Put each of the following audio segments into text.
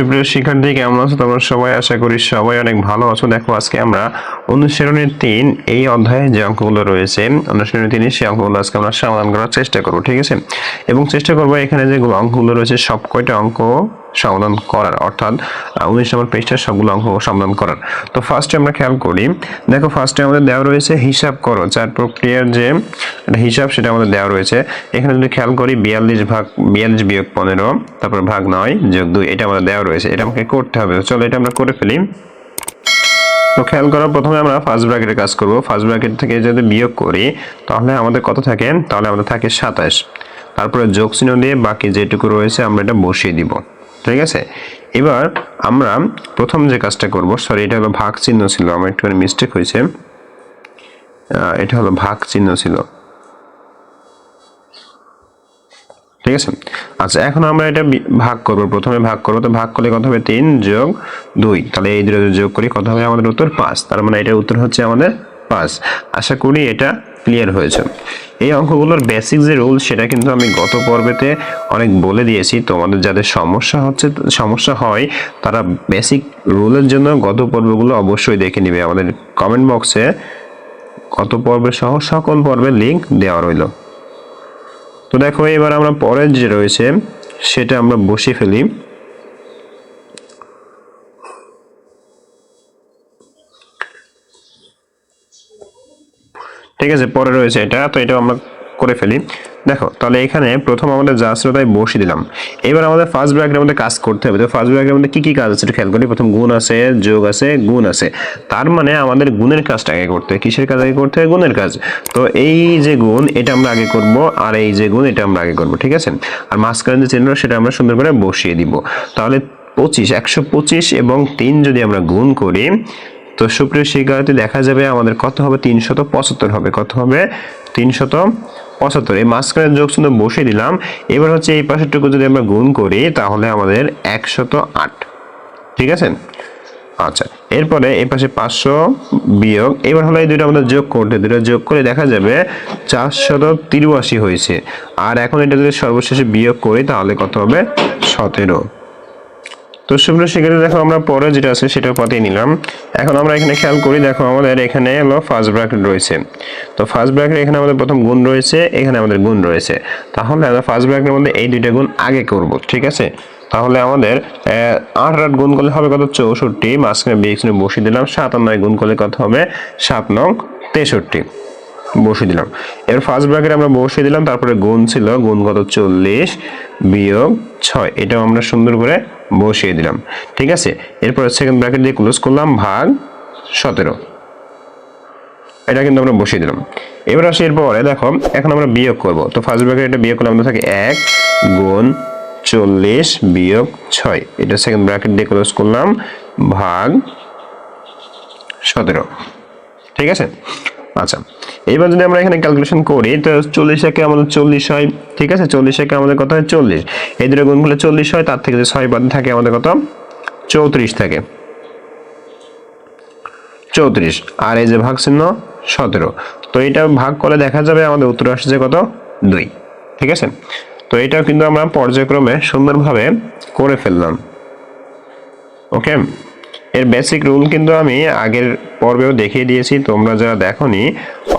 সুপ্রিয় শিক্ষার্থী, কেমন আছো তোমরা সবাই? আশা করি সবাই অনেক ভালো আছো। দেখো, আজকে আমরা অনুশীলনের তিন এই অধ্যায়ে যে অঙ্কগুলো রয়েছে, অনুশীলনের তিনে সেই অঙ্কগুলো আজকে আমরা সমাধান করার চেষ্টা করব, ঠিক আছে? এবং চেষ্টা করব এখানে যে অঙ্কগুলো রয়েছে সব কয়টা অঙ্ক সমাধান করার, অর্থাৎ উনিশ নম্বর পৃষ্ঠার সবগুলো অঙ্ক সমাধান করার। তো ফার্স্টে আমরা খেয়াল করি, দেখো ফার্স্টে আমাদের দেওয়া রয়েছে হিসাব করো, চার প্রক্রিয়ার যে হিসাব সেটা আমাদের দেওয়া রয়েছে। এখানে যদি খেয়াল করি, বিয়াল্লিশ ভাগ, বিয়াল্লিশ বিয়োগ পনেরো, তারপর ভাগ নয়, যোগ দুই, এটা আমাদের দেওয়া রয়েছে, এটা আমাকে করতে হবে। চলো এটা আমরা করে ফেলি। তো খেয়াল করার প্রথমে আমরা ফার্স্ট ব্র্যাকেটের কাজ করব। ফার্স্ট ব্র্যাকেট থেকে যদি বিয়োগ করি, তাহলে আমাদের কত থাকে? তাহলে আমাদের থাকে সাতাশ। তারপরে যোগ চিহ্ন দিয়ে বাকি যেটুকু রয়েছে, আমরা এটা বসিয়ে দিব। ঠিক আছে? এবার আমরা প্রথম যে কাজটা করব সরি এটা হলো ভাগ চিহ্ন ছিল, আমার একটুখানি মিস্টেক হয়েছে। এটা হলো ভাগ চিহ্ন ছিল। ঠিক আছে? আচ্ছা এখন আমরা এটা ভাগ করব, প্রথমে ভাগ করব, তো ভাগ করলে কত হবে? তিন যোগ দুই। তাহলে এই দুটো যোগ করি, কত হবে আমাদের উত্তর? পাঁচ। তার মানে এটার উত্তর হচ্ছে আমাদের পাঁচ। আশা করি এটা ক্লিয়ার হয়েছে। এই অঙ্কগুলোর বেসিক যে রুল সেটা কিন্তু আমি গত পর্বেতে অনেক বলে দিয়েছি। তোমাদের যাদের সমস্যা হচ্ছে, সমস্যা হয়, তারা বেসিক রুলের জন্য গত পর্বগুলো অবশ্যই দেখে নিবে। আমাদের কমেন্ট বক্সে গত পর্বের সহ সকল পর্বের লিঙ্ক দেওয়া রইল। তো দেখো, এবার আমরা পরের যে রয়েছে, সেটা আমরা বসিয়ে ফেলি। ঠিক আছে, পরে রয়েছে এটা, তো এটা আমরা করে ফেলি। দেখো, তাহলে এখানে প্রথম আমাদের যা ছিল তাই বসিয়ে দিলাম। এবার আমাদের ফার্স্ট ব্র্যাকেটের মধ্যে কাজ করতে হবে। তো ফার্স্ট ব্র্যাকেটের মধ্যে কি কি কাজ আছে একটু খেয়াল করি। প্রথম গুণ আছে, যোগ আছে, গুণ আছে। তার মানে আমাদের গুণের কাজটা আগে করতে হবে কিসের কাজ আগে করতে হবে গুণের কাজ। তো এই যে গুণ, এটা আমরা আগে করব, আর এই যে গুণ, এটা আমরা আগে করব, ঠিক আছে? আর মাঝখানে যে চিহ্ন সেটা আমরা সুন্দর করে বসিয়ে দিব। তাহলে পঁচিশ, একশো পঁচিশ এবং তিন যদি আমরা গুণ করি তো সুপ্রিয় শিক্ষার্থী দেখা যাবে আমাদের কত হবে? তিনশত পঁচাত্তর হবে। কত হবে? তিনশত পঁচাত্তর। এই মাঝখানে যোগ চিহ্ন বসিয়ে দিলাম। এবার হচ্ছে এই পাশেরটুকু যদি আমরা গুণ করি, তাহলে আমাদের একশত আট। ঠিক আছে? আচ্ছা এরপরে এই পাশে পাঁচশো বিয়োগ। এবার হলো এই দুটো আমাদের যোগ করতে। দুটো যোগ করে দেখা যাবে চারশত তিরুয়াশি হয়েছে। আর এখন এটা যদি সর্বশেষে বিয়োগ করি, তাহলে কত হবে? সতেরো। তো সুপ্রিয় শিক্ষার্থী, দেখো আমরা পরে যেটা আছে সেটা পাতিয়ে নিলাম। এখন আমরা এখানে খেয়াল করি, দেখো আমাদের এখানে হলো ফার্স্ট ব্র্যাকেট রয়েছে। তো ফার্স্ট ব্র্যাকেট এখানে আমাদের প্রথম গুণ রয়েছে, এখানে আমাদের গুণ রয়েছে। তাহলে আমরা ফার্স্ট ব্র্যাকেটের মধ্যে এই দুইটা গুণ আগে করব, ঠিক আছে? তাহলে আমাদের আট আট গুণ করলে হবে কত? চৌষট্টি, মাঝখানে বিয়ে বসিয়ে দিলাম সাত আর নয় গুণ করলে কত হবে? সাত নং তেষট্টি, বসিয়ে দিলাম। এবার ফার্স্ট ব্র্যাকেট আমরা বসিয়ে দিলাম, তারপরে গুণ ছিল, গুণ কত? চল্লিশ, বিয়োগ ছয়, এটাও আমরা সুন্দর করে বসিয়ে দিলাম। ঠিক আছে? এরপর সেকেন্ড ব্র্যাকেট দিয়ে ক্লোজ করলাম, ভাগ সতেরো। এটা কিন্তু আমরা বসিয়ে দিলাম। এবার আসি এরপরে, দেখো, এখন আমরা বিয়োগ করব। তো ফার্স্ট ব্র্যাকেট এটা বিয়োগ করলে আমাদের থাকে এক গুণ চল্লিশ বিয়োগ ছয়। এটা সেকেন্ড ব্র্যাকেট দিয়ে ক্লোজ করলাম, ভাগ সতেরো। ঠিক আছে? আচ্ছা এবার যদি আমরা এখানে ক্যালকুলেশন করি, তো চল্লিশ একে আমাদের চল্লিশ হয়, ঠিক আছে? চল্লিশ একে আমাদের কত হয়? চল্লিশ। এই দুটো গুণ করলে চল্লিশ হয়, তার থেকে যে ছয় বাদ থাকে, আমাদের কত? চৌত্রিশ থাকে। চৌত্রিশ। আর এই যে ভাগ চিহ্ন সতেরো। তো এটা ভাগ করে দেখা যাবে আমাদের উত্তর আসছে কত? দুই। ঠিক আছে? তো এটাও কিন্তু আমরা পর্যায়ক্রমে সুন্দরভাবে করে ফেললাম। ওকে এর বেসিক রুল কিন্তু আমি আগের পর্বেও দেখিয়ে দিয়েছি, তোমরা যারা দেখোনি,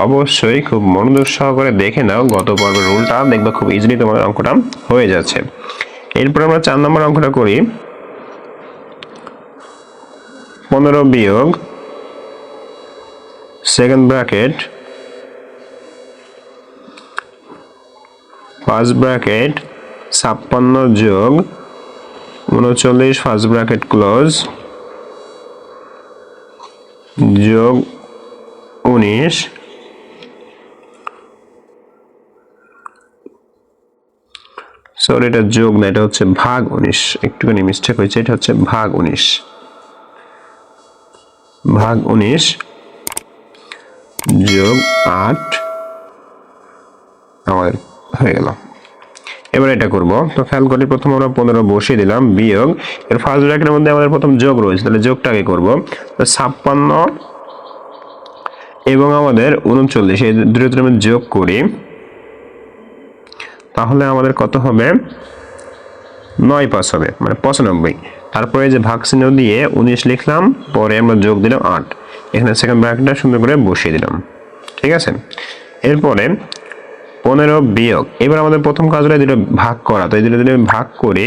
অবশ্যই খুব মনোযোগ সহকারে দেখে নাও গত পর্বের রুলটা দেখবে খুব ইজিলি তোমাদের অঙ্কটা হয়ে যাচ্ছে। এরপর আমরা চার নম্বর অঙ্কটা করি। পনেরো বিয়োগ সেকেন্ড ব্র্যাকেট ফার্স্ট ব্র্যাকেট ছাপ্পান্ন যোগ উনচল্লিশ ফার্স্ট ব্র্যাকেট ক্লোজ যোগ উনিশ। সরি এটা যোগ না, এটা হচ্ছে ভাগ উনিশ। একটুখানি মিস্টেক হয়েছে, এটা হচ্ছে ভাগ উনিশ। ভাগ উনিশ যোগ আট। আমাদের হয়ে গেল। এটা করব। তো খেয়াল করি প্রথম আমরা পনেরো বসিয়ে দিলাম, বিয়োগ। এর ফার্স্ট ব্র্যাকেটের মধ্যে আমাদের প্রথম যোগ রয়েছে, তাহলে যোগটা আগে করব। তো ছাপ্পান্ন এবং আমাদের উনচল্লিশ, এই দুটোর আমি যোগ করি। তাহলে আমাদের কত হবে? নয় পাঁচ হবে মানে পঁচানব্বই। তারপরে যে ভাগ চিহ্ন দিয়ে উনিশ লিখলাম, পরে আমরা যোগ দিলাম আট। এখানে সেকেন্ড ব্র্যাকেটটা সুন্দর করে বসিয়ে দিলাম। ঠিক আছে? এরপরে পনেরো বিয়োগ। এবার আমাদের প্রথম কাজ হলো দুটো ভাগ করা। তো এই দুটো যদি আমি ভাগ করি,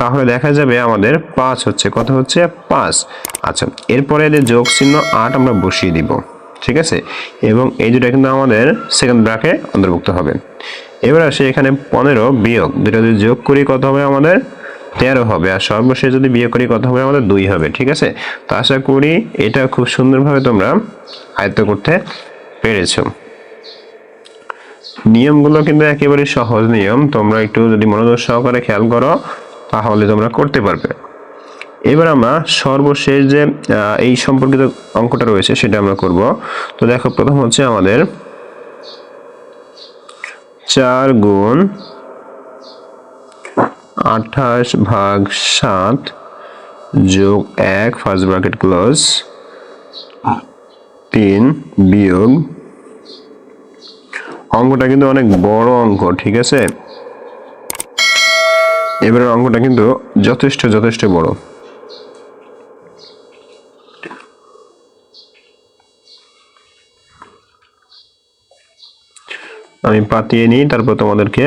তাহলে দেখা যাবে আমাদের পাঁচ হচ্ছে। কত হচ্ছে? পাঁচ। আচ্ছা এরপরে এদের যোগ চিহ্ন আট আমরা বসিয়ে দিব, ঠিক আছে? এবং এই দুটো কিন্তু আমাদের সেকেন্ড ব্র্যাকে অন্তর্ভুক্ত হবে। এবার আসে এখানে পনেরো বিয়োগ। দুটো যদি যোগ করি, কত হবে আমাদের? তেরো হবে। আর সর্বশেষ যদি বিয়োগ করি, কত হবে? আমাদের দুই হবে, ঠিক আছে? তো আশা করি এটা খুব সুন্দরভাবে তোমরা আয়ত্ত করতে পেরেছ। নিয়মগুলো কিন্তু একেবারে সহজ নিয়ম। তোমরা একটু যদি মনোযোগ সহকারে খেয়াল করো, তাহলে তোমরা করতে পারবে। এবার আমরা সর্বশেষ যে এই সম্পর্কিত অঙ্কটা রয়েছে, সেটা আমরা করব। তো দেখো, প্রথম হচ্ছে আমাদের চার গুণ আঠাশ ভাগ সাত যোগ এক, ফার্স্ট ব্র্যাকেট ক্লোজ, তিন বিয়োগ অঙ্কটা কিন্তু অনেক বড় অঙ্ক, ঠিক আছে? এবারের অঙ্কটা কিন্তু যথেষ্ট যথেষ্ট বড়। আমি পাতিয়ে নিই, তারপর তোমাদেরকে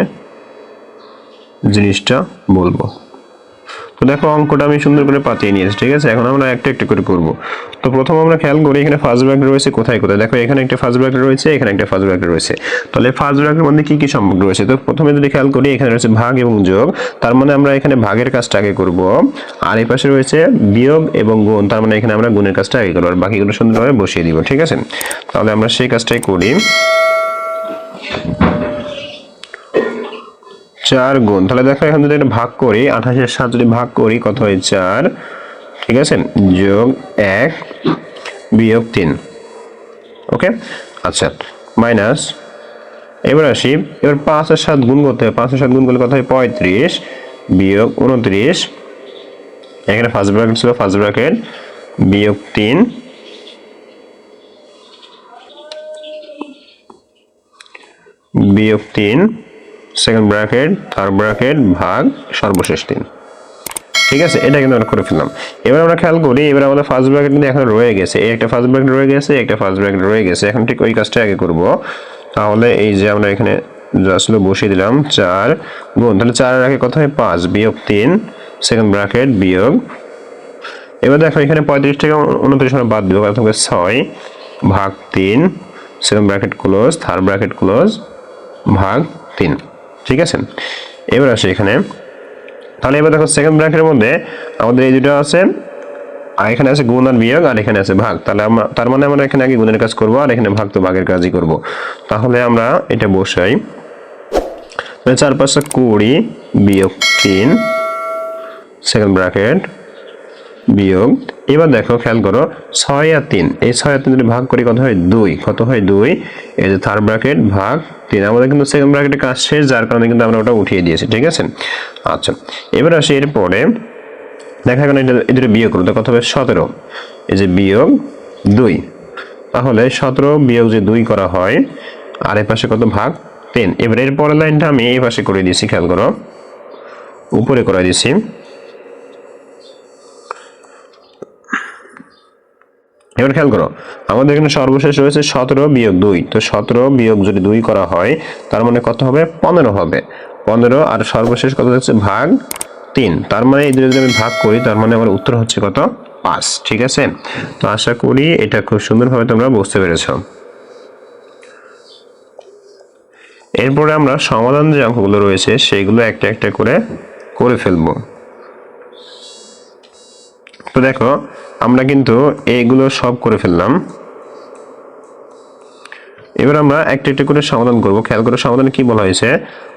জিনিসটা বলব। দেখো অঙ্কটা আমি সুন্দর করে পাতিয়ে নিয়েছি, ঠিক আছে? এখন আমরা একটা একটা করে করব। তো প্রথম আমরা খেয়াল করি এখানে ফার্স্ট ব্র্যাকেট রয়েছে কোথায় কোথায়? দেখো এখানে একটা ফার্স্ট ব্র্যাকেট রয়েছে, এখানে একটা ফার্স্ট ব্র্যাকেট রয়েছে। তাহলে ফার্স্ট ব্র্যাকেটের মধ্যে কি কি সম্পর্ক রয়েছে? তো প্রথমে যদি খেয়াল করি, এখানে রয়েছে ভাগ এবং যোগ। তার মানে আমরা এখানে ভাগের কাজটা আগে করব। আর এই পাশে রয়েছে বিয়োগ এবং গুণ। তার মানে এখানে আমরা গুণের কাজটা আগে করব। আর বাকিগুলো সুন্দরভাবে বসিয়ে দিব, ঠিক আছে? তাহলে আমরা সেই কাজটাই করি। চার গুণ। তাহলে দেখো, এখন যদি এটা ভাগ করি, আঠাশের সাত যদি ভাগ করি, কত হয় চার? ঠিক আছে? যোগ এক, বিয়োগ তিন। ওকে? আচ্ছা মাইনাস। এবার আসি, এবার পাঁচ সাত গুণ করতে হবে। পাঁচ সাত গুণ করলে কত হয়? পঁয়ত্রিশ। বিয়োগ উনত্রিশ। এখানে ফার্স্ট ব্র্যাকেট ছিল ফার্স্ট ব্র্যাকেট বিয়োগ তিন। বিয়োগ তিন। সেকেন্ড ব্র্যাকেট থার্ড ব্র্যাকেট ভাগ, সর্বশেষ তিন। ঠিক আছে? এটা কিন্তু আমরা করে ফেললাম। এবার আমরা খেয়াল করি, এবার আমাদের ফার্স্ট ব্র্যাকেট কিন্তু এখন রয়ে গেছে। এই একটা ফার্স্ট ব্র্যাকেট রয়ে গেছে একটা ফার্স্ট ব্র্যাকেট রয়ে গেছে। এখন ঠিক ওই কাজটা আগে করব। তাহলে এই যে আমরা এখানে আসলে বসিয়ে দিলাম, চার গুণ। তাহলে চারের আগে কত হয় পাঁচ, বিয়োগ তিন সেকেন্ড ব্র্যাকেট বিয়োগ। এবার দেখো, এখানে পঁয়ত্রিশ থেকে উনত্রিশ আমরা বাদ দিব প্রথমে ছয় ভাগ তিন second bracket close third bracket close ভাগ তিন। ঠিক আছে? এবার আসে এখানে। তাহলে এবার দেখো সেকেন্ড ব্র্যাকেটের মধ্যে আমাদের এই দুটো আছে, আর এখানে আছে গুণ আর বিয়োগ, আর এখানে আছে ভাগ। তাহলে আমরা, তার মানে আমরা এখানে আগে গুণের কাজ করব, আর এখানে ভাগ তো ভাগের কাজই করব। তাহলে আমরা এটা বসাই। চার পাঁচটা কুড়ি বিয়োগ তিন সেকেন্ড ব্র্যাকেট বিয়োগ এবার দেখো, খেয়াল করো, ছয় আর তিন। এই ছয় আর তিন যদি ভাগ করি, কত হয়? দুই। কত হয়? দুই। এই যে থার্ড ব্র্যাকেট ভাগ তিন। আমাদের কিন্তু সেকেন্ড ব্র্যাকেটের কাজ শেষ, যার কারণে কিন্তু আমরা ওটা উঠিয়ে দিয়েছি, ঠিক আছে? আচ্ছা এবার আসি এরপরে, দেখা গেল এটা এই দুটো বিয়োগ করো, তো কত হবে? সতেরো। এই যে বিয়োগ দুই। তাহলে সতেরো বিয়োগ যে দুই করা হয়, আর এই পাশে কত? ভাগ তিন। এবার এর পরের লাইনটা আমি এই পাশে করে দিয়েছি, খেয়াল করো। উপরে করে দিয়েছি। এবার খেয়াল করো, আমাদের এখানে সর্বশেষ রয়েছে সতেরো বিয়োগ দুই। তো সতেরো বিয়োগ যদি দুই করা হয়, তার মানে কত হবে? পনেরো হবে। পনেরো আর সর্বশেষ কত হচ্ছে? ভাগ তিন। তার মানে এই দুটো যদি আমি ভাগ করি, তার মানে আমার উত্তর হচ্ছে কত? পাঁচ। ঠিক আছে? তো আশা করি এটা খুব সুন্দরভাবে তোমরা বুঝতে পেরেছ। এরপরে আমরা সমাধান যে অঙ্কগুলো রয়েছে সেইগুলো একটা একটা করে করে ফেলব। তো দেখো আমরা কিন্তু এইগুলো সব করে ফেললাম। এবার আমরা একটা একটা করে সমাধান করব। খেয়াল করে সমাধানে কি বলা হয়েছে?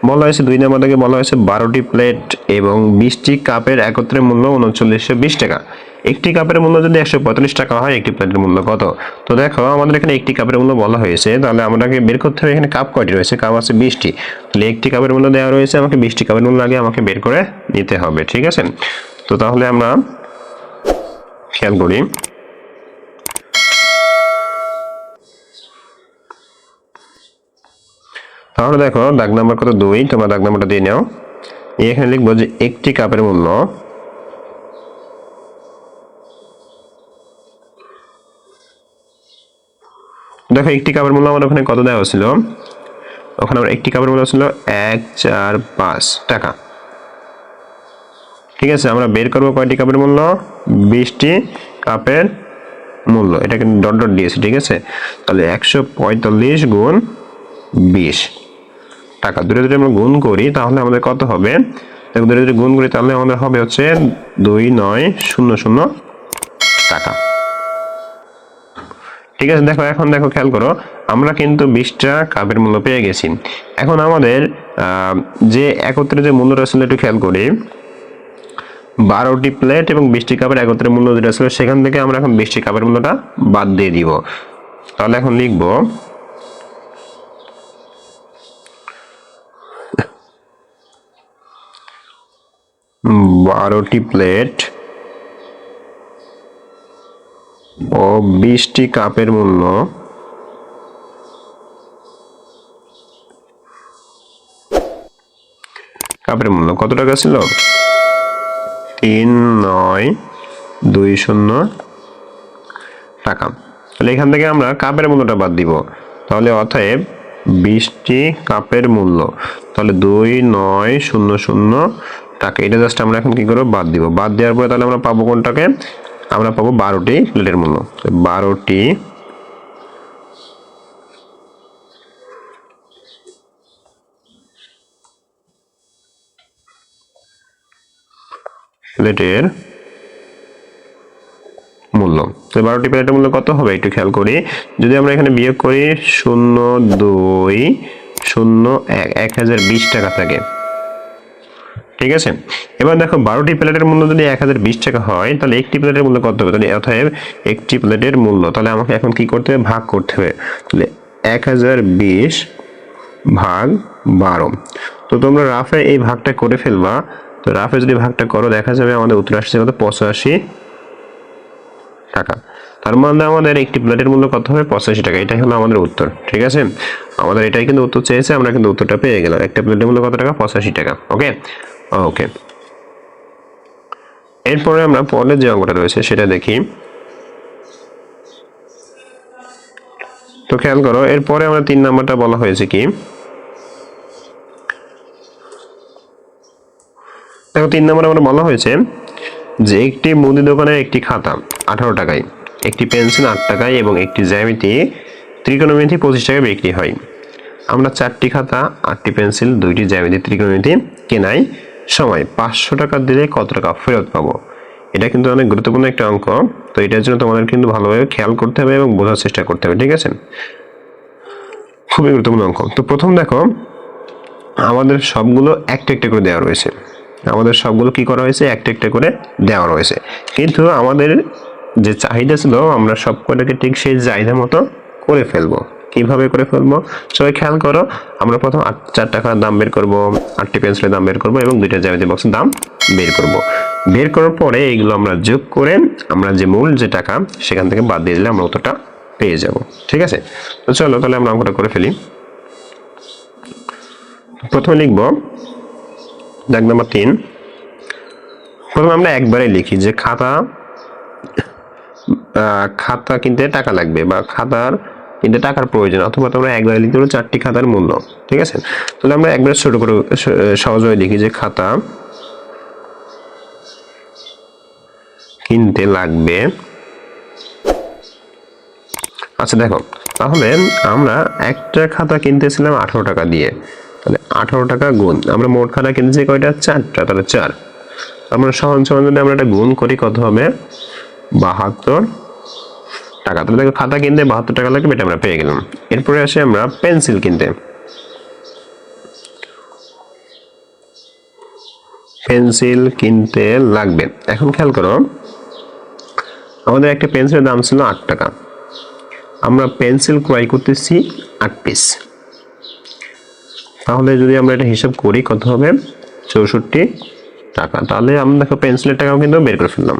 বলা হয়েছে দুই নম্বর থেকে বলা হয়েছে বারোটি প্লেট এবং বিশটি কাপের একত্রে মূল্য উনচল্লিশশো বিশ টাকা। একটি কাপের মূল্য যদি একশো পঁয়তাল্লিশ টাকা হয়, একটি প্লেটের মূল্য কত? তো দেখো, আমাদের এখানে একটি কাপের মূল্য বলা হয়েছে। তাহলে আমাকে বের করতে হবে, এখানে কাপ কয়টি রয়েছে? কাপ আছে বিশটি। তাহলে একটি কাপের মূল্য দেওয়া রয়েছে, আমাকে বিশটি কাপের মূল্য আগে আমাকে বের করে নিতে হবে, ঠিক আছে? তো তাহলে আমরা খেয়াল করি। তাহলে দেখো, দাগ নাম্বার কত? দুই। তোমার দাগ নাম্বারটা দিয়ে নাও। এখানে লিখব যে একটি কাপের মূল্য। দেখো, একটি কাপের মূল্য আমার ওখানে কত দেওয়া ছিল ওখানে আমার একটি কাপের মূল্য ছিল এক, চার, পাঁচ টাকা। ঠিক আছে, আমরা বের করব কয়টি কাপের মূল্য? বিশটি কাপের মূল্য। এটা কিন্তু ডট ডট দিয়েছে ঠিক আছে? তাহলে একশো পঁয়তাল্লিশ গুণ বিশ। টাকা দূরে দূরে আমরা গুণ করি, তাহলে আমাদের কত হবে? দূরে দূরে গুণ করি, তাহলে আমাদের হবে হচ্ছে দুই নয় শূন্য শূন্য টাকা। ঠিক আছে, দেখো, এখন দেখো, খেয়াল করো, আমরা কিন্তু বিশটা কাপের মূল্য পেয়ে গেছি। এখন আমাদের যে একত্রে যে মূল্যটা ছিল, একটু খেয়াল করি। বারোটি প্লেট এবং বিশটি কাপের একত্রে মূল্য যেটা ছিল, সেখান থেকে আমরা এখন বিশটি কাপের মূল্যটা বাদ দিয়ে দিব। তাহলে এখন লিখব, বারোটি প্লেট ও বিশটি কাপের মূল্য কাপের মূল্য কত টাকা ছিল? তিন নয়, দুই শূন্য টাকা। তাহলে এখান থেকে আমরা কাপের মূল্যটা বাদ দিব। তাহলে অতএব বিশটি কাপের মূল্য। তাহলে দুই নয়, শূন্য শূন্য টাকা। এটা জাস্ট আমরা এখন কি করব? বাদ দিব। বাদ দেওয়ার পরে তাহলে আমরা পাবো কোনটাকে? আমরা পাবো বারোটি প্লেটের মূল্য। বারোটি প্লেটের মূল্য। তো বারোটি প্লেটের মূল্য কত হবে? একটু খেয়াল করি। যদি আমরা এখানে বিয়োগ করি, শূন্য দুই, শূন্য এক এক হাজার বিশ টাকা থাকে। ঠিক আছে? এবার দেখো, বারোটি প্লেটের মূল্য যদি এক হাজার বিশ টাকা হয়, তাহলে একটি প্লেটের মূল্য কত হবে? তাহলে অতএব একটি প্লেটের মূল্য। তাহলে আমাকে এখন কি করতে হবে? ভাগ করতে হবে। তাহলে এক হাজার বিশ ভাগ বারো। তো তোমরা রাফে এই ভাগটা করে ফেলবা। তো রাফে যদি ভাগটা করো, দেখা যাবে আমাদের উত্তর আসছে কত? পঁচাশি টাকা। তার মানে আমাদের একটি প্লেটের মূল্য কত হবে? পঁচাশি টাকা। এটাই হলো আমাদের উত্তর, ঠিক আছে? আমাদের এটাই কিন্তু উত্তর চেয়েছে, আমরা কিন্তু উত্তরটা পেয়ে গেলাম। একটা প্লেটের মূল্য কত টাকা? পঁচাশি টাকা, ওকে? ওকে। এরপরে আমরা পরের যে অঙ্কটা রয়েছে, সেটা দেখি। তো খেয়াল করো, এরপরে আমরা তিন নাম্বারটা বলা হয়েছে কি? তিন নম্বরে আমরা বলা হয়েছে যে একটি মুদি দোকানের একটি খাতা আঠারো টাকায়, একটি পেন্সিল আট টাকায় এবং একটি জ্যামিতি ত্রিকোণমিতি পঁচিশ টাকায় বিক্রি হয়। আমরা চারটি খাতা, আটটি পেন্সিল, দুইটি জ্যামিতি ত্রিকোণমিতি কেনাই সময়। পাঁচশো টাকা দিলে কত টাকা ফেরত পাবো? এটা কিন্তু অনেক গুরুত্বপূর্ণ একটা অঙ্ক। তো এটার জন্য তোমাদের কিন্তু ভালোভাবে খেয়াল করতে হবে এবং বোঝার চেষ্টা করতে হবে, ঠিক আছে? খুবই গুরুত্বপূর্ণ অঙ্ক। তো প্রথম দেখো, আমাদের সবগুলো একটা একটা করে দেওয়া রয়েছে। আমাদের সবগুলো কি করা হয়েছে? একটা একটা করে দেওয়া রয়েছে। কিন্তু আমাদের যে চাহিদা ছিল, আমরা সব কটাকে ঠিক সেই চাহিদা মতো করে ফেলব। কীভাবে করে ফেলব? সবাই খেয়াল করো, আমরা প্রথম আট, চার টাকার দাম বের করব, আটটি পেন্সিলের দাম বের করব এবং দুইটা জ্যামিতি বক্সের দাম বের করব। বের করার পরে এইগুলো আমরা যোগ করে, আমরা যে মূল যে টাকা, সেখান থেকে বাদ দিয়ে দিলে আমরা অতটা পেয়ে যাব। ঠিক আছে? তো চলো, তাহলে আমরা অঙ্কটা করে ফেলি। প্রথমে লিখব দাগ নাম্বার তিন। প্রথমে আমরা একবারে লিখি যে খাতা খাতা কিনতে টাকা লাগবে বা খাতার কিনতে টাকার প্রয়োজন, অথবা তোমরা একবারে লিখতে পারো চারটি খাতার মূল্য, ঠিক আছে? তাহলে আমরা একবারে ছোট করে সহজভাবে লিখি যে খাতা কিনতে লাগবে। আচ্ছা দেখো, তাহলে আমরা একটা খাতা কিনতেছিলাম আঠারো টাকা দিয়ে। তাহলে আঠারো টাকা গুণ। আমরা মোট খাতা কিনতেছি কয়টা? চারটা, তাহলে চার। আমরা সমান সমান যদি আমরা একটা গুণ করি, কত হবে? বাহাত্তর টাকা। তাহলে দেখো, খাতা কিনতে বাহাত্তর টাকা লাগবে, এটা আমরা পেয়ে গেলাম। এরপরে আসি আমরা পেন্সিল কিনতে। পেন্সিল কিনতে লাগবে। এখন খেয়াল করো, আমাদের একটা পেন্সিলের দাম ছিল আট টাকা। আমরা পেন্সিল ক্রয় করতেছি আট পিস। তাহলে যদি আমরা এটা হিসাব করি, কত হবে? চৌষট্টি টাকা। তাহলে আমরা দেখো পেন্সিলের টাকাও কিন্তু বের করে ফেললাম।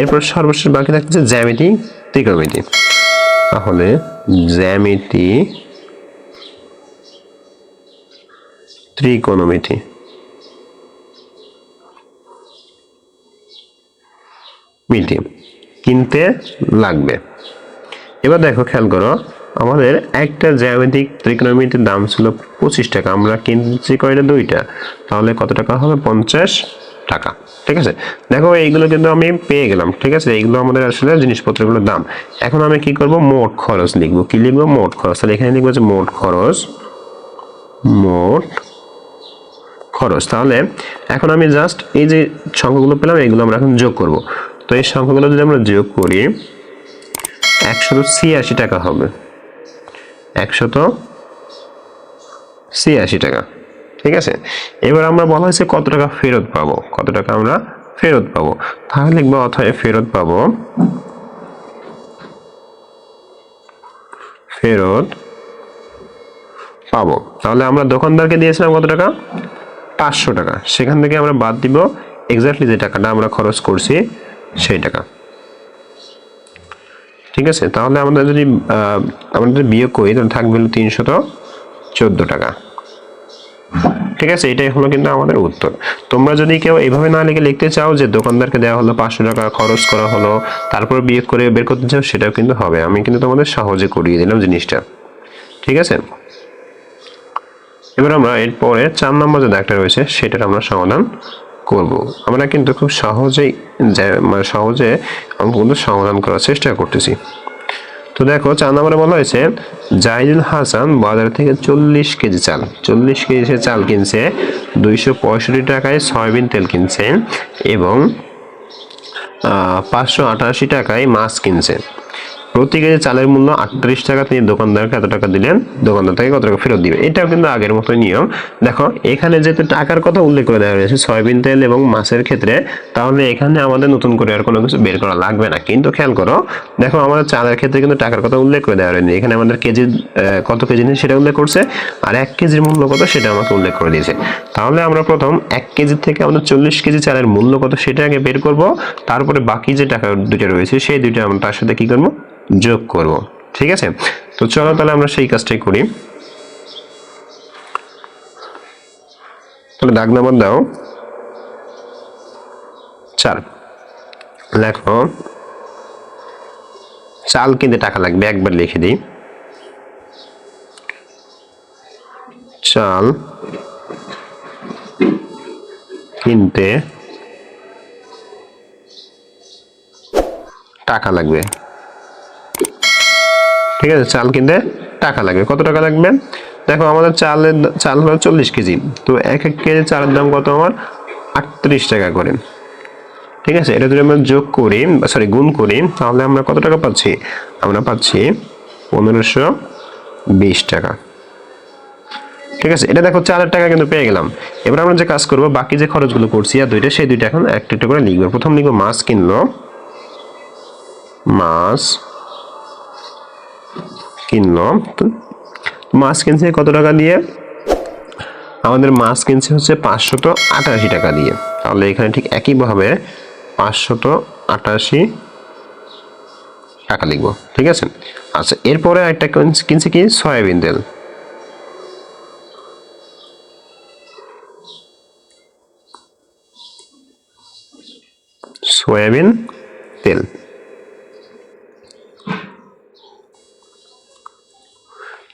এরপর সর্বশেষ বাকি থাকতেছে জ্যামিতি ত্রিকোণমিতি। তাহলে জ্যামিতি ত্রিকোণমিতি। মিতি কিনতে লাগবে। এবার দেখো খেয়াল করো আমাদের একটা জ্যামিতিক ত্রিকোণমিতির দাম ছিল পঁচিশ টাকা, আমরা কিনছি কয়টা? দুইটা। তাহলে কত টাকা হবে? পঞ্চাশ টাকা, ঠিক আছে? দেখো, এইগুলো কিন্তু আমি পেয়ে গেলাম, ঠিক আছে? এইগুলো আমাদের আসলে জিনিসপত্রগুলোর দাম। এখন আমি কি করব? মোট খরচ লিখব। কি লিখব? মোট খরচ। তাহলে এখানে লিখব যে মোট খরচ মোট খরচ। তাহলে এখন আমি জাস্ট এই যে সংখ্যাগুলো পেলাম এগুলো আমরা এখন যোগ করব। তো এই সংখ্যাগুলো যদি আমরা যোগ করি একশত ছিয়াশি টাকা হবে। একশত ছিয়াশি টাকা। ঠিক আছে? এবার আমরা বলা হয়েছে কত টাকা ফেরত পাবো? কত টাকা আমরা ফেরত পাবো? তাহলে লিখব অথবা ফেরত পাবো। ফেরত পাবো। তাহলে আমরা দোকানদারকে দিয়েছিলাম কত টাকা? পাঁচশো টাকা। সেখান থেকে আমরা বাদ দিব। এক্স্যাক্টলি যে টাকাটা আমরা খরচ করছি, সেই টাকা। ঠিক আছে? তাহলে আমাদের যদি আমরা যদি বিয়োগ করি, তাহলে থাকবে হলো তিনশত চোদ্দ টাকা। ঠিক আছে? এটাই হলো কিন্তু আমাদের উত্তর। তোমরা যদি কেউ এইভাবে না লিখে লিখতে চাও যে দোকানদারকে দেওয়া হলো পাঁচশো টাকা, খরচ করা হলো, তারপর বিয়োগ করে বের করতে চাও, সেটাও কিন্তু হবে। আমি কিন্তু তোমাদের সহজে করিয়ে দিলাম জিনিসটা। ঠিক আছে? এবার আমরা এরপরে চার নম্বর যে দাগটা রয়েছে, সেটার আমরা সমাধান করব। আমরা কিন্তু খুব সহজেই মানে সহজে অঙ্কগুলো সমাধান করার চেষ্টা করতেছি। তো দেখো, চার নম্বরে বলা হয়েছে জাহিদুল হাসান বাজার থেকে চল্লিশ কেজি চাল, চল্লিশ কেজি সে চাল কিনছে, দুইশো পঁয়ষট্টি টাকায় সয়াবিন তেল কিনছে এবং পাঁচশো আটাশি টাকায় মাছ কিনছে। প্রতি কেজি চালের মূল্য আটত্রিশ টাকা। তিনি দোকানদারকে এত টাকা দিলেন, দোকানদার থেকে কত টাকা ফেরত দিবে? এটাও কিন্তু আগের মতো নিয়ম। দেখো, এখানে যেহেতু টাকার কথা উল্লেখ করে দেওয়া হয়েছে, সয়াবিন তেল এবং মাছের ক্ষেত্রে, তাহলে এখানে আমাদের নতুন করে আর কোনো কিছু বের করা লাগবে না। কিন্তু খেয়াল করো, দেখো আমাদের চালের ক্ষেত্রে কিন্তু টাকার কথা উল্লেখ করে দেওয়া হয়নি। এখানে আমাদের কেজি কত কেজি নিয়ে সেটা উল্লেখ করছে, আর এক কেজির মূল্য কত সেটা আমাকে উল্লেখ করে দিয়েছে। তাহলে আমরা প্রথম এক কেজি থেকে আমাদের চল্লিশ কেজি চালের মূল্য কত সেটা আগে বের করব, তারপরে বাকি যে টাকা দুইটা রয়েছে, সেই দুইটা আমরা তার সাথে কি করব? যোগ করব, ঠিক আছে? তো চলো তাহলে আমরা সেই কাজটাই করি। তাহলে দাগ নাম্বার দাও। চার। লেখো, চাল কিনতে টাকা লাগবে, একবার লিখে দিই। চাল কিনতে টাকা লাগবে। ঠিক আছে, চাল কিনতে টাকা লাগবে। কত টাকা লাগবে? দেখো, আমাদের চালের চাল হলো চল্লিশ কেজি। তো এক এক কেজি চালের দাম কত আমার? আটত্রিশ টাকা করে। ঠিক আছে, এটা যদি আমরা যোগ করি সরি গুণ করি, তাহলে আমরা কত টাকা পাচ্ছি? আমরা পাচ্ছি পনেরোশো বিশ টাকা। ঠিক আছে, এটা দেখো চার টাকা কিন্তু পেয়ে গেলাম। এবার আমরা যে কাজ করব, বাকি যে খরচগুলো করছি, আর দুইটা, সেই দুইটা এখন একটা একটা করে লিখব। প্রথম লিখব মাছ কিনলো মাছ কিনলো তো মাছ কিনছে কত টাকা দিয়ে? আমাদের মাছ কিনছে হচ্ছে পাঁচশত আটাশি টাকা দিয়ে। তাহলে এখানে ঠিক একইভাবে পাঁচশত আটাশি টাকা লিখব। ঠিক আছে? আচ্ছা এরপরে কিনছে- কিনছে কি? সয়াবিন তেল। সয়াবিন তেল।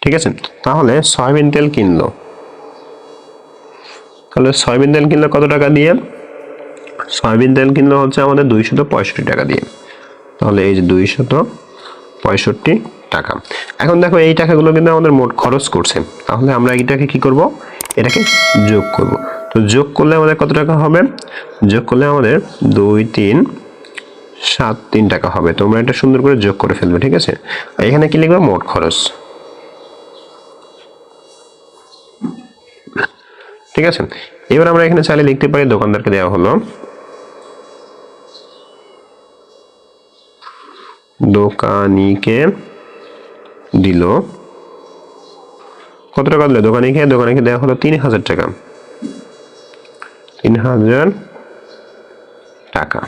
ঠিক আছে? তাহলে সয়াবিন তেল কিনলো। তাহলে সয়াবিন তেল কিনলো কত টাকা দিয়ে? সয়াবিন তেল কিনলো হচ্ছে আমাদের দুইশত পঁয়ষট্টি টাকা দিয়ে। তাহলে এই যে দুইশত পঁয়ষট্টি টাকা। এখন দেখো এই টাকাগুলো কিন্তু আমাদের মোট খরচ করছে। তাহলে আমরা এটাকে কি করব? এটাকে যোগ করব। তো যোগ করলে আমাদের কত টাকা হবে? যোগ করলে আমাদের দুই তিন সাত তিন টাকা হবে। তোমরা এটা সুন্দর করে যোগ করে ফেলবে, ঠিক আছে? এখানে কি লিখবে? মোট খরচ। ঠিক আছে? এবার আমরা এখানে চাইলে লিখতে পারি, দোকানদারকে দেওয়া হলো। দোকানিকে দিল। কত টাকা দিল? দোকানিকে দোকানিকে দেওয়া হলো তিন হাজার টাকা। তিন হাজার টাকা।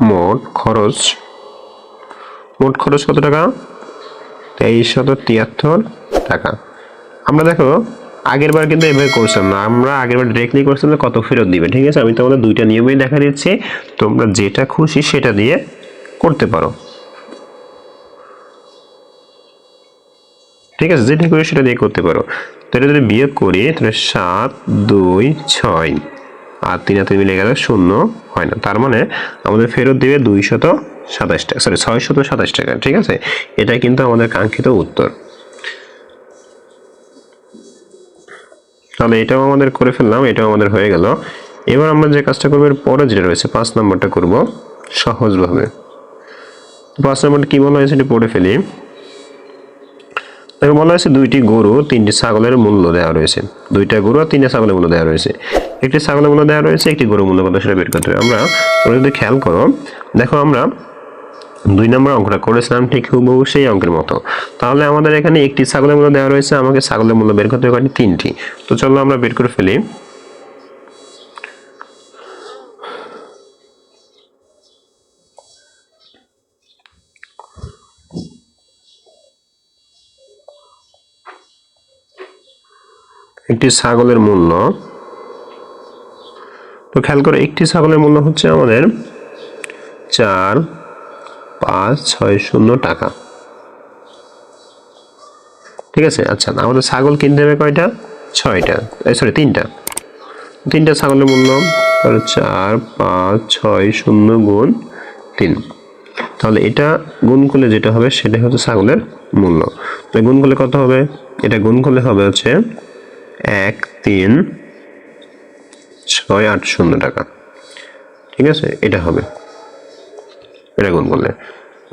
মোট খরচ মোট খরচ কত টাকা? তেইশ শত তিয়াত্তর টাকা। আমরা দেখো, আগের বার কিন্তু এভাবে করছিলাম না। আমরা আগের বার ডিরেক্টলি করছিলাম যে কত ফেরত দিবে, ঠিক আছে? আমি তোমাদের দুইটা নিয়মই দেখা দিচ্ছি। তোমরা যেটা খুশি সেটা দিয়ে করতে পারো। ঠিক আছে? যেটা করি সেটা দিয়ে করতে পারো। তো এটা যদি বিয়োগ করি, তাহলে সাত, দুই, ছয়। আর তিন হাতে মিলে গেলে শূন্য হয় না। তার মানে আমাদের ফেরত দেবে দুইশত সাতাশ টাকা। সরি ছয়শত সাতাশ টাকা, ঠিক আছে? এটা কিন্তু আমাদের কাঙ্ক্ষিত উত্তর। তাহলে এটাও আমাদের করে ফেললাম, এটাও আমাদের হয়ে গেল। এবার আমরা যে কাজটা করব, এর পরে যেটা রয়েছে, পাঁচ নম্বরটা করব সহজভাবে। পাঁচ নম্বরটা কি বলা হয়েছে এটি পড়ে ফেলি। দেখো বলা হয়েছে দুইটি গরু, তিনটি ছাগলের মূল্য দেওয়া রয়েছে। দুইটা গরু আর তিনটা ছাগলের মূল্য দেওয়া রয়েছে। একটি ছাগলের মূল্য দেওয়া রয়েছে, একটি গরুর মূল্য কত, সেটা বের করতে হবে। আমরা যদি খেয়াল করো, দেখো আমরা দুই নম্বর অঙ্কটা করেছিলাম ঠিক হুবহু সেই অঙ্কের মতো। তাহলে আমাদের এখানে একটি ছাগলের মূল্য দেওয়া রয়েছে, আমাকে ছাগলের মূল্য বের করতে হবে তিনটি। তো চলো আমরা বের করে ফেলি। একটি ছাগলের মূল্য। তো খেয়াল করে, একটি ছাগলের মূল্য হচ্ছে আমাদের চার পাঁচ, ছয়, শূন্য টাকা। ঠিক আছে? আচ্ছা আমাদের ছাগল কিনতে হবে কয়টা? ছয়টা। সরি তিনটা। তিনটা ছাগলের মূল্য চার, পাঁচ, ছয়, শূন্য গুণ তিন। তাহলে এটা গুণ করলে যেটা হবে সেটা হচ্ছে ছাগলের মূল্য। তো গুণ করলে কত হবে? এটা গুণ করলে হবে হচ্ছে এক, তিন, ছয়, আট, শূন্য টাকা। ঠিক আছে? এটা হবে। এটা গুণ করলে।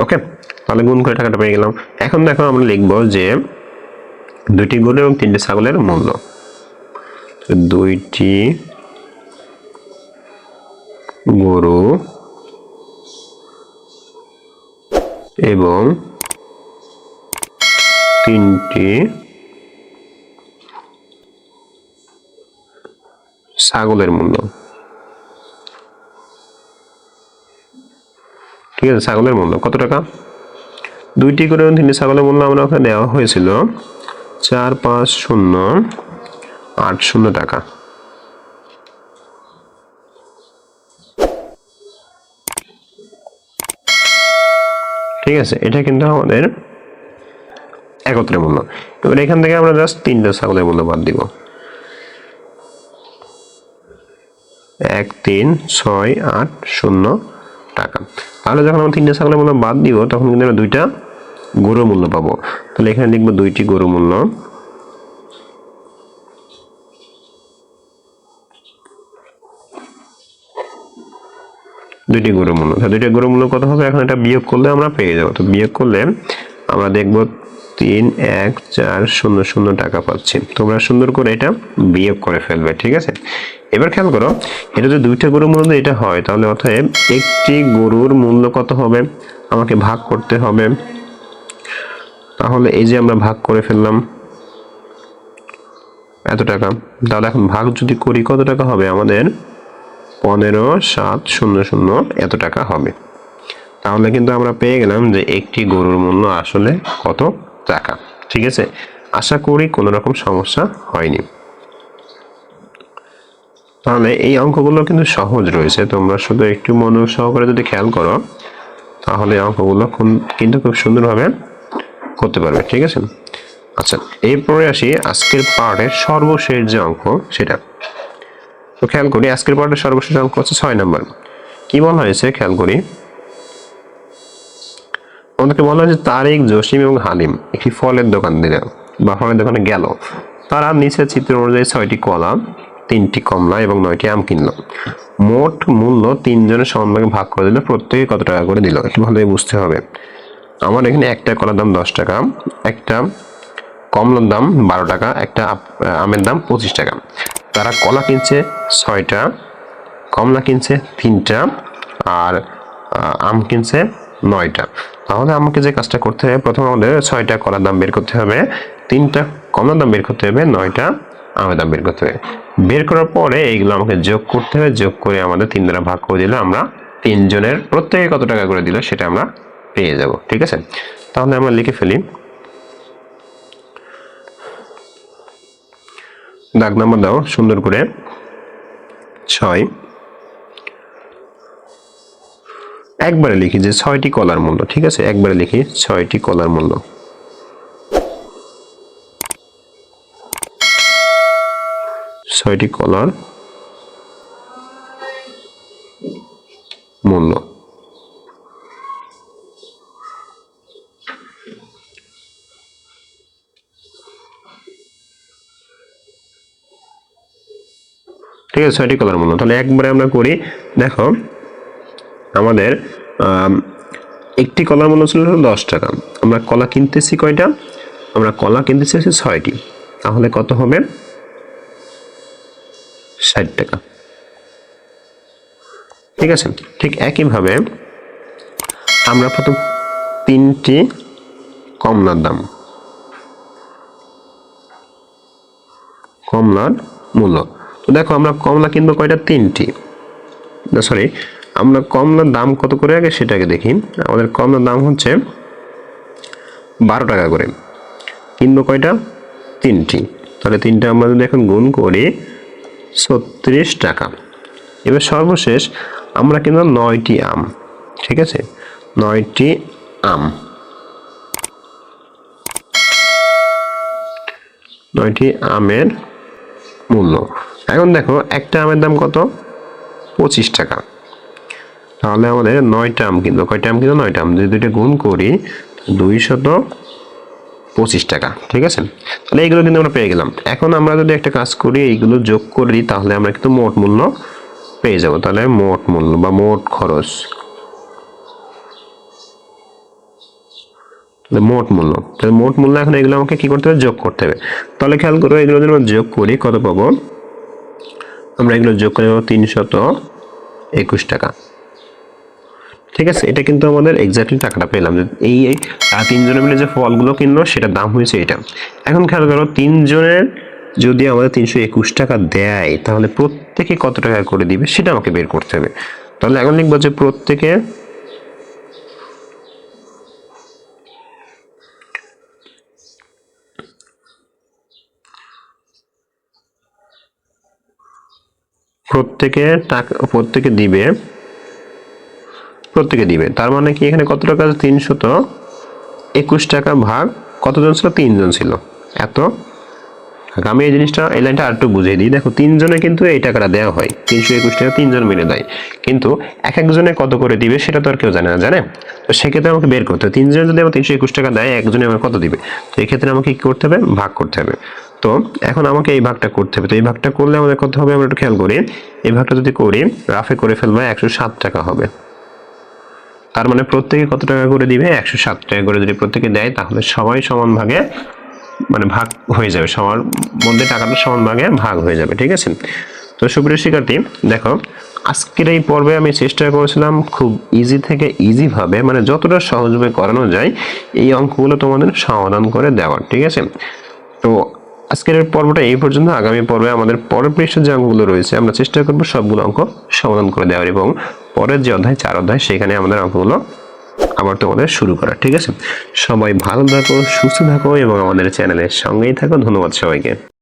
ওকে তাহলে গুণ করে টাকাটা পেয়ে গেলাম। এখন দেখো আমরা লিখব যে দুইটি গরু এবং তিনটি ছাগলের মূল্য। দুইটি গরু এবং তিনটি ছাগলের মূল্য। ঠিক আছে, ছাগলের মূল্য কত টাকা? দুইটি করে তিনটি ছাগলের মূল্য আমরা ওখানে দেওয়া হয়েছিল। চার, পাঁচ, শূন্য, আট, শূন্য টাকা। ঠিক আছে, এটা কিন্তু আমাদের একত্রে মূল্য। এবার এখান থেকে আমরা জাস্ট তিনটা ছাগলের মূল্য বাদ দিব। এক, তিন, ছয়, আট, শূন্য টাকা। তাহলে যখন আমরা তিনটে ছাগলের মূল্য বাদ দিব, তখন কিন্তু আমরা দুইটা গরু মূল্য পাবো। তাহলে এখানে লিখব দুইটি গরু মূল্য। দুইটি গরু মূল্য। দুইটা গরু মূল্য কত হবে? এখন এটা বিয়োগ করলে আমরা পেয়ে যাব। তো বিয়োগ করলে আমরা দেখব তিন এক চার শূন্য শূন্য টাকা পাচ্ছি। তোমরা সুন্দর করে এটা বিয়োগ করে ফেলবে, ঠিক আছে? এবার খেয়াল করো, এটা যদি দুইটা গরুর মূল্য এটা হয়, তাহলে অতএব একটি গরুর মূল্য কত হবে? আমাকে ভাগ করতে হবে। তাহলে এই যে আমরা ভাগ করে ফেললাম, এত টাকা। তাহলে এখন ভাগ যদি করি, কত টাকা হবে? আমাদের পনেরো সাত শূন্য শূন্য এত টাকা হবে। তাহলে কিন্তু আমরা পেয়ে গেলাম যে একটি গরুর মূল্য আসলে কত? টাকা। ঠিক আছে? আশা করি কোনো রকম সমস্যা হয়নি। তাহলে এই অঙ্কগুলো কিন্তু সহজ রয়েছে। তোমরা শুধু একটু মনোযোগ সহকারে যদি খেয়াল করো, তাহলে অঙ্কগুলো কিন্তু খুব সুন্দরভাবে করতে পারবে। ঠিক আছে? আচ্ছা এরপরে আসি আজকের পার্টের সর্বশেষ যে অঙ্ক সেটা। তো খেয়াল করি, আজকের পার্টের সর্বশেষ অঙ্ক হচ্ছে ছয় নম্বর। কি বলা হয়েছে? খেয়াল করি। আমাদেরকে বলা হয় যে তারিক জসিম এবং হালিম, একটি ফলের দোকান দিল বা ফলের দোকানে গেল। তারা নিচের চিত্র অনুযায়ী ছয়টি কলা, তিনটি কমলা এবং নয়টি আম কিনলো। মোট মূল্য তিনজনের সমানভাগে ভাগ করে দিল। প্রত্যেকে কত টাকা করে দিল? একটু ভালোই বুঝতে হবে। আমার এখানে একটা কলার দাম দশ টাকা, একটা কমলার দাম বারো টাকা, একটা আমের দাম পঁচিশ টাকা। তারা কলা কিনছে ছয়টা, কমলা কিনছে তিনটা, আর আম কিনছে নয়টা। তাহলে আমাকে যে কাজটা করতে হবে, প্রথমে আমাদের ছয়টা কলার দাম বের করতে হবে, তিনটা কমলার দাম বের করতে হবে, নয়টা আমের দাম বের করতে হবে। বের করার পরে এইগুলো আমাকে যোগ করতে হবে, যোগ করে আমাদের তিন দ্বারা ভাগ করে দিলে আমরা তিনজনের প্রত্যেকে কত টাকা করে দিলে সেটা আমরা পেয়ে যাব, ঠিক আছে? তাহলে আমরা লিখে ফেলি। দাগ নাম্বার দাও, সুন্দর করে। ছয়। একবারে লিখি যে ছয়টি কলার মূল্য, ঠিক আছে? একবারে লিখি ছয়টি কলার মূল্য। ছয়টি কলার মূল্য। ঠিক আছে, ছয়টি কলার মূল্য। তাহলে একবারে আমরা করি, দেখো আমাদের একটি কলার মূল্য ছিল দশ টাকা। আমরা কলা কিনতেছি কয়টা? আমরা কলা কিনতেছি হচ্ছে ছয়টি। তাহলে কত হবে? ষাট টাকা। ঠিক আছে? ঠিক একইভাবে আমরা প্রথম তিনটি কমলার দাম। কমলার মূল্য। তো দেখো, আমরা কমলা কিনবো কয়টা? তিনটি। সরি আমরা কমলার দাম কত করে আগে সেটাকে দেখি। আমাদের কমলার দাম হচ্ছে বারো টাকা করে। কিনবো কয়টা? তিনটি। তাহলে তিনটা আমরা যদি এখন গুণ করি, ছত্রিশ টাকা। এবার সর্বশেষ আমরা কিনলাম নয়টি আম, ঠিক আছে? নয়টি আম। নয়টি আমের মূল্য। এখন দেখো, একটা আমের দাম কত? পঁচিশ টাকা। তাহলে আমাদের নয়টা আম কিন্তু কয়টা আম কিন্তু নয়টা আম। যদি দুইটা গুণ করি দুই শত পঁচিশ টাকা, ঠিক আছে? তাহলে এইগুলো কিন্তু আমরা পেয়ে গেলাম। এখন আমরা যদি একটা কাজ করি, এইগুলো যোগ করি তাহলে আমরা কিন্তু মোট মূল্য পেয়ে যাব। তাহলে মোট মূল্য বা মোট খরচ। তাহলে মোট মূল্য। তাহলে মোট মূল্য এখন এগুলো আমাকে কি করতে হবে? যোগ করতে হবে। তাহলে খেয়াল করো এগুলো যদি আমরা যোগ করি, কত পাবো? আমরা এগুলো যোগ করে পাবো তিনশত একুশ টাকা। ঠিক আছে? এটা কিন্তু আমাদের এক্স্যাক্টলি টাকাটা পেলাম এই তিনজনে মিলে যে ফলগুলো কিনলো, সেটার দাম হয়েছে এটা। এখন খেয়াল করো, তিনজনের যদি আমাদের তিনশো একুশ টাকা দেয়, তাহলে প্রত্যেকে কত টাকা করে দিবে, সেটা আমাকে বের করতে হবে। তাহলে এখন লিখব যে প্রত্যেকে প্রত্যেকে টাকা, প্রত্যেকে দিবে প্রত্যেকে দিবে। তার মানে কি? এখানে কত টাকা আছে? তিনশত। একুশ টাকা ভাগ কতজন ছিল? তিনজন ছিল। এত? আমি এই জিনিসটা, এই লাইনটা আরেকটু বুঝিয়ে দিই। দেখো, তিনজনে কিন্তু এই টাকাটা দেওয়া হয়। তিনশো একুশ টাকা তিনজন মিলে দেয়। কিন্তু এক একজনে কত করে দিবে সেটা তো আর কেউ জানে না, জানে? তো সেক্ষেত্রে আমাকে বের করতে হবে। তিনজনে যদি আমার তিনশো একুশ টাকা দেয়, একজনে আমার কত দিবে? তো এক্ষেত্রে আমাকে কি করতে হবে? ভাগ করতে হবে। তো এখন আমাকে এই ভাগটা করতে হবে। তো এই ভাগটা করলে আমাদের কত হবে? আমরা একটু খেয়াল করি। এই ভাগটা যদি করি, রাফে করে ফেলব, একশো সাত টাকা হবে। তার মানে প্রত্যেকে কত টাকা করে দিবে? একশো সাত টাকা করে যদি প্রত্যেকে দেয়, তাহলে সবাই সমান ভাগে মানে ভাগ হয়ে যাবে। সবার মধ্যে টাকাটা সমান ভাগে ভাগ হয়ে যাবে, ঠিক আছে? তো সুপ্রিয় শিক্ষার্থী, দেখো, আজকের এই পর্বে আমি চেষ্টা করেছিলাম খুব ইজি থেকে ইজি ভাবে মানে যতটা সহজভাবে করানো যায়, এই অঙ্কগুলো তোমাদের সমাধান করে দেওয়ার, ঠিক আছে? তো আজকের পর্বটা এই পর্যন্ত। আগামী পর্বে আমাদের পরের পৃষ্ঠের যে অঙ্কগুলো রয়েছে, আমরা চেষ্টা করব সবগুলো অঙ্ক সমাধান করে দেওয়ার এবং পরের যে অধ্যায়, চার অধ্যায়, সেখানে আমাদের অঙ্কগুলো আবার তোমাদের শুরু করা ঠিক আছে? সবাই ভালো থাকো, সুস্থ থাকো এবং আমাদের চ্যানেলের সঙ্গেই থাকো। ধন্যবাদ সবাইকে।